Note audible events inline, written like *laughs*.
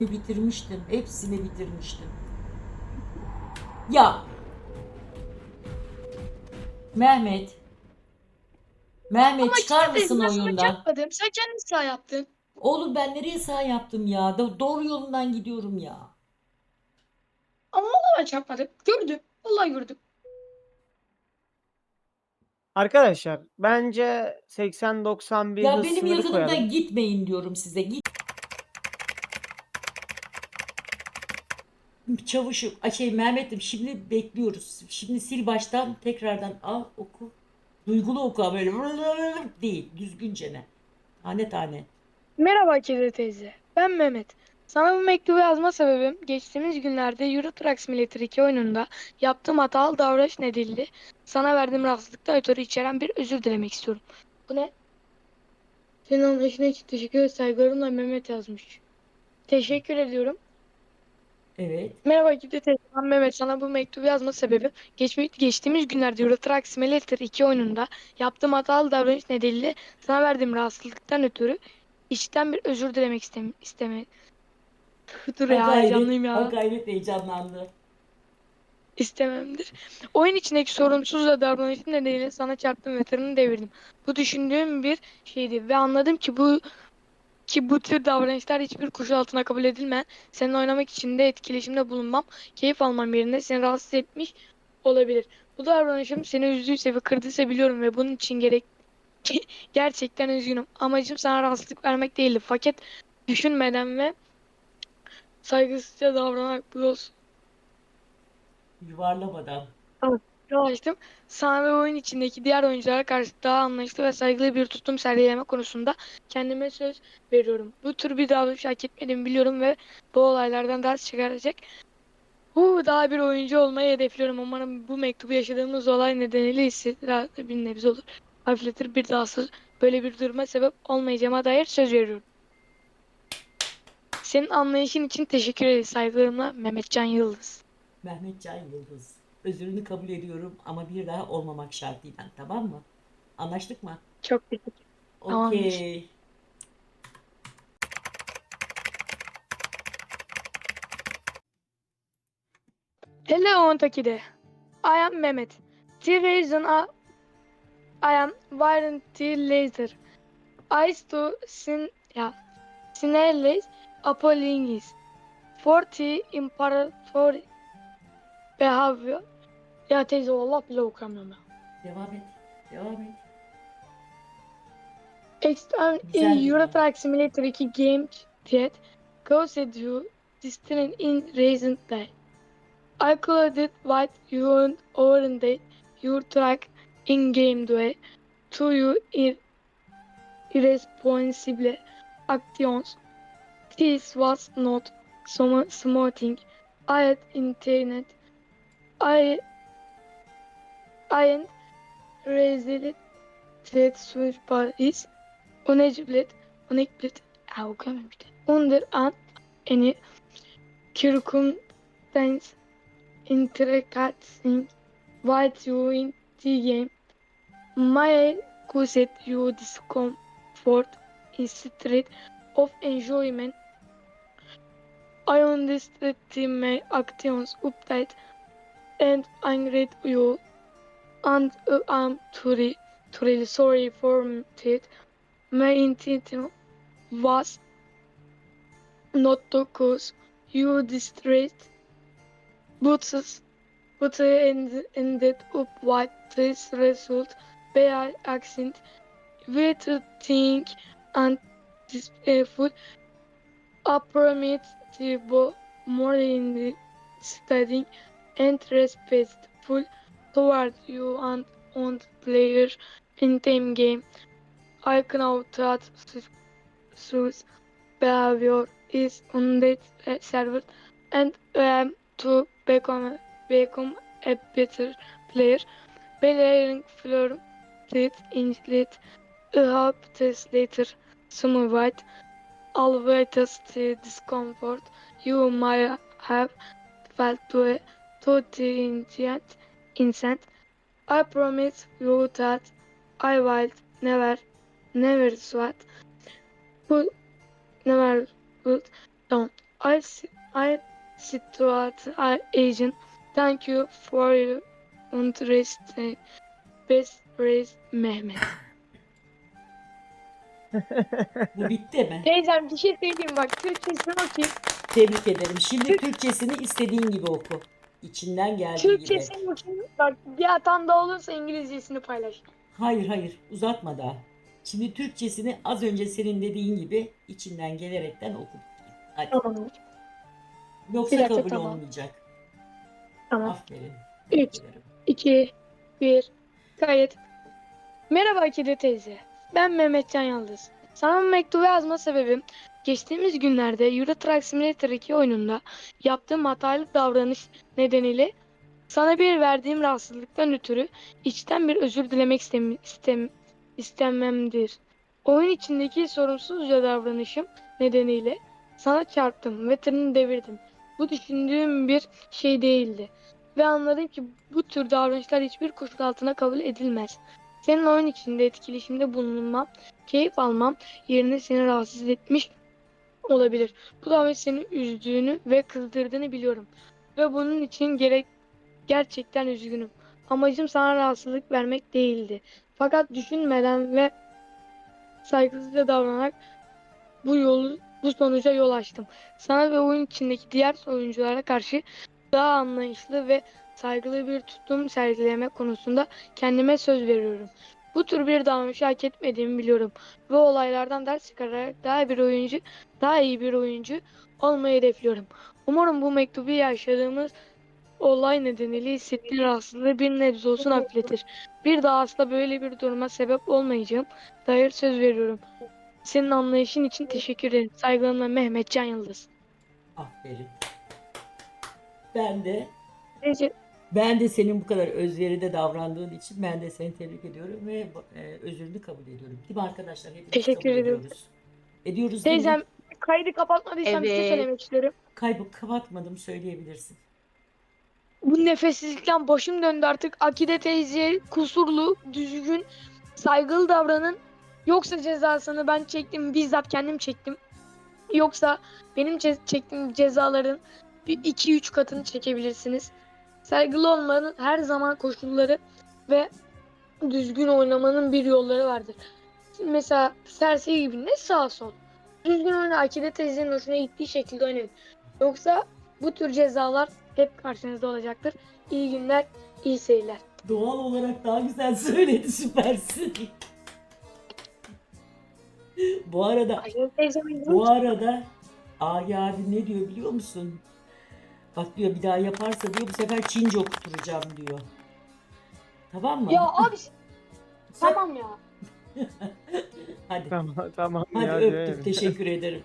bitirmiştim. Hepsini bitirmiştim. Ya. Mehmet. Mehmet çıkar mısın Ben sana oyundan? yapmadım. Sen kendin sağ yaptın. Oğlum ben nereye sağ yaptım ya? Do- Doğru yolundan gidiyorum ya. Ama valla ben çarpmadım. Gördüm. Vallahi gördüm. Arkadaşlar bence 80-90 bir Ya hız benim sınırı yakınımdan koyalım. gitmeyin diyorum size. Git. Çavuşum, şey Mehmet'im şimdi bekliyoruz. Şimdi sil baştan tekrardan al oku. Duygulu oku böyle değil. Düzgünce ne? Tane tane. Merhaba Kedi teyze. Ben Mehmet. Sana bu mektubu yazma sebebim geçtiğimiz günlerde Euro Truck Simulator 2 oyununda yaptığım hatalı davranış nedeniyle sana verdiğim rahatsızlıkta ötürü içeren bir özür dilemek istiyorum. Bu ne? Senin anlayışına için teşekkür ederim. Saygılarımla Mehmet yazmış. Teşekkür ediyorum. Evet. Merhaba Kedi teyze. Ben Mehmet. Sana bu mektubu yazma sebebim geçmiş, geçtiğimiz günlerde Euro Truck Simulator 2 oyununda yaptığım hatalı davranış nedeniyle sana verdiğim rahatsızlıktan ötürü içten bir özür dilemek istem isteme. Dur ya gayret, heyecanlıyım ya. gayret heyecanlandı. İstememdir. Oyun içindeki sorumsuz ve davranışın nedeniyle sana çarptım ve tırını devirdim. Bu düşündüğüm bir şeydi ve anladım ki bu ki bu tür davranışlar hiçbir koşul altına kabul edilmeyen, seninle oynamak için de etkileşimde bulunmam, keyif almam yerine seni rahatsız etmiş olabilir. Bu davranışım seni üzdüyse ve kırdıysa biliyorum ve bunun için gerek *laughs* gerçekten üzgünüm. Amacım sana rahatsızlık vermek değildi. Fakat düşünmeden ve saygısızca davranarak bu yol Yuvarlamadan. Yavaştım. Sana ve oyun içindeki diğer oyunculara karşı daha anlayışlı ve saygılı bir tutum sergileme konusunda kendime söz veriyorum. Bu tür bir davranış hak etmediğimi biliyorum ve bu olaylardan ders çıkaracak. Bu daha bir oyuncu olmayı hedefliyorum. Umarım bu mektubu yaşadığımız olay nedeniyle hissettirir bir nebze olur. Hafifletir bir daha böyle bir duruma sebep olmayacağıma dair söz veriyorum. Senin anlayışın için teşekkür ederiz. Saygılarımla Mehmetcan Yıldız. Mehmet Can Yıldız. Özürünü kabul ediyorum ama bir daha olmamak şartıyla tamam mı? Anlaştık mı? Çok teşekkür Tamamdır. Okey. Hello Ontaki'de. I am Mehmet. The reason I, I am the laser eyes to sin, ya, Sinelis Apollingis for the imperator behavior. Ya teyze Allah bile okamıyorum ya. Devam et. Devam et. Extreme Güzel in. Euro Truck Simulator 2 game chat caused you distraction in recent day. I colluded with you and overended your truck in game way to you ir irresponsible actions. This was not some smoothing. I had internet. I I raised that switch is uneciblet, ha okuyamıyorum işte. Under an any circumstance interacting with you in the game may cause you discomfort instead of enjoyment. I understand my actions update and angry you and uh, I'm truly, truly sorry for it. My intention was not to cause you distress, but, but I end, ended up with this result by accident. With a think and disrespectful, to be more in the studying and respectful toward you and on players in team game. I know that such behavior is undeserved and am to become, become a better player. Playing for it inlet I hope this later somewhat always the discomfort you might have felt to, to the intent, instant. I promise you that I will never, never sweat, put, never put down I, I situate agent. Thank you for your interest. Best praise Mehmet. Bu bitti mi? Teyzem bir şey söyleyeyim bak. Türkçesini okuyayım. Tebrik ederim. Şimdi Türkçesini istediğin gibi oku. İçinden geldiği gibi. Türkçesini okuyayım. Bak bir hatan da olursa İngilizcesini paylaş. Hayır hayır uzatma daha. Şimdi Türkçesini az önce senin dediğin gibi içinden gelerekten oku. Hadi. Tamam. Yoksa Bir kabul tamam. olmayacak. Tamam. Aferin. Üç. Tebrik ederim. 2, 1, kayıt. Merhaba Akide teyze. Ben Mehmetcan Yıldız. Sana bu mektubu yazma sebebim geçtiğimiz günlerde Euro Truck Simulator 2 oyununda yaptığım hatalı davranış nedeniyle sana bir verdiğim rahatsızlıktan ötürü içten bir özür dilemek istem istem istememdir. Oyun içindeki sorumsuzca davranışım nedeniyle sana çarptım ve tırını devirdim. Bu düşündüğüm bir şey değildi ve anladım ki bu tür davranışlar hiçbir koşul altına kabul edilmez. Senin oyun içinde etkileşimde bulunmam, keyif almam yerine seni rahatsız etmiş olabilir. Bu davranış seni üzdüğünü ve kızdırdığını biliyorum. Ve bunun için gerek gerçekten üzgünüm. Amacım sana rahatsızlık vermek değildi. Fakat düşünmeden ve saygısızca davranarak bu yolu bu sonuca yol açtım. Sana ve oyun içindeki diğer oyunculara karşı daha anlayışlı ve saygılı bir tutum sergileme konusunda kendime söz veriyorum. Bu tür bir davranışı hak etmediğimi biliyorum ve olaylardan ders çıkararak daha bir oyuncu, daha iyi bir oyuncu olmayı hedefliyorum. Umarım bu mektubu yaşadığımız olay nedeniyle hissettiğin rahatsızlığı bir nebze olsun hafifletir. Bir daha asla böyle bir duruma sebep olmayacağım. Dair söz veriyorum. Senin anlayışın için teşekkür ederim. Saygılarımla Mehmet Can Yıldız. Aferin. Ben de Neyse, ben de senin bu kadar özveride davrandığın için ben de seni tebrik ediyorum ve e, özrünü kabul ediyorum. Değil mi arkadaşlar? Hepimiz Teşekkür kabul ediyoruz. Ediyoruz değil mi? Teyzem kaydı kapatmadıysam bir şey Evet. söylemek istiyorum. Kaybı kapatmadım söyleyebilirsin. Bu nefessizlikten başım döndü artık. Akide teyze kusurlu, düzgün, saygılı davranın. Yoksa cezasını ben çektim, bizzat kendim çektim. Yoksa benim ce- çektiğim cezaların bir iki üç katını çekebilirsiniz. Saygılı olmanın her zaman koşulları ve düzgün oynamanın bir yolları vardır. Mesela serseri gibi ne sağ sol. Düzgün oyna Akide teyzenin hoşuna gittiği şekilde oynayın. Yoksa bu tür cezalar hep karşınızda olacaktır. İyi günler, iyi seyirler. Doğal olarak daha güzel *laughs* söyledi süpersin. bu arada bu arada Agi abi ne diyor biliyor musun? Bak diyor bir daha yaparsa diyor bu sefer Çince okutturacağım diyor. Tamam mı? Ya abi *laughs* tamam ya. *laughs* Hadi. Tamam tamam Hadi ya. diyorum. Teşekkür ederim.